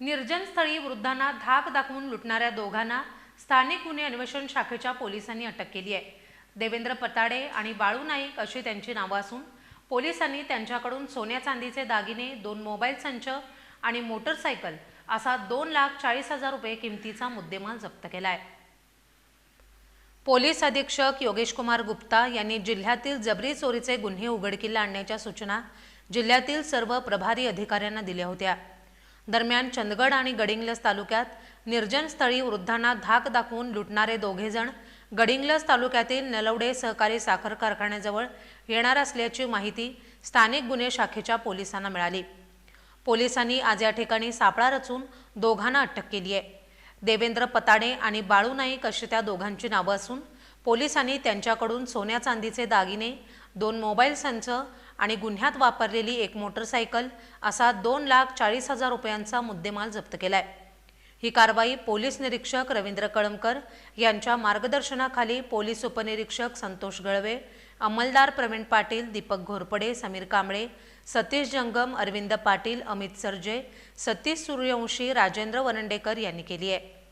निर्जन स्थळी वृद्धांना धाक दाखवून लुटणाऱ्या दोघांना स्थानिक गुन्हे अन्वेषण शाखेच्या पोलिसांनी अटक केली आहे. देवेंद्र पताडे आणि बाळू नाईक अशी त्यांची नावं असून पोलिसांनी त्यांच्याकडून सोन्या चांदीचे दागिने दोन मोबाईल संच आणि मोटरसायकल असा दोन लाख चाळीस हजार रुपये किमतीचा मुद्देमाल जप्त केला आहे. पोलीस अधीक्षक योगेश कुमार गुप्ता यांनी जिल्ह्यातील जबरी चोरीचे गुन्हे उघडकीला आणण्याच्या सूचना जिल्ह्यातील सर्व प्रभारी अधिकाऱ्यांना दिल्या होत्या. दरम्यान चंदगड आणि गडिंग्लज तालुक्यात निर्जन स्थळी वृद्धांना धाक दाखवून लुटणारे दोघे जण गडिंग्लज तालुक्यातील नलवडे सहकारी साखर कारखान्याजवळ येणार असल्याची माहिती स्थानिक गुन्हे शाखेच्या पोलिसांना मिळाली. पोलिसांनी आज या ठिकाणी सापळा रचून दोघांना अटक केली आहे. देवेंद्र पताडे आणि बाळू नाईक अशी त्या दोघांची नावं असून पोलिसांनी त्यांच्याकडून सोन्या चांदीचे दागिने दोन मोबाईल संच आणि गुन्ह्यात वापरलेली एक मोटरसायकल असा दोन लाख चाळीस हजार रुपयांचा मुद्देमाल जप्त केलाय. ही कारवाई पोलीस निरीक्षक रवींद्र कळमकर यांच्या मार्गदर्शनाखाली पोलीस उपनिरीक्षक संतोष गळवे अंमलदार प्रवीण पाटील दीपक घोरपडे समीर कांबळे सतीश जंगम अरविंद पाटील अमित सरजे सतीश सूर्यवंशी राजेंद्र वरंडेकर यांनी केली आहे.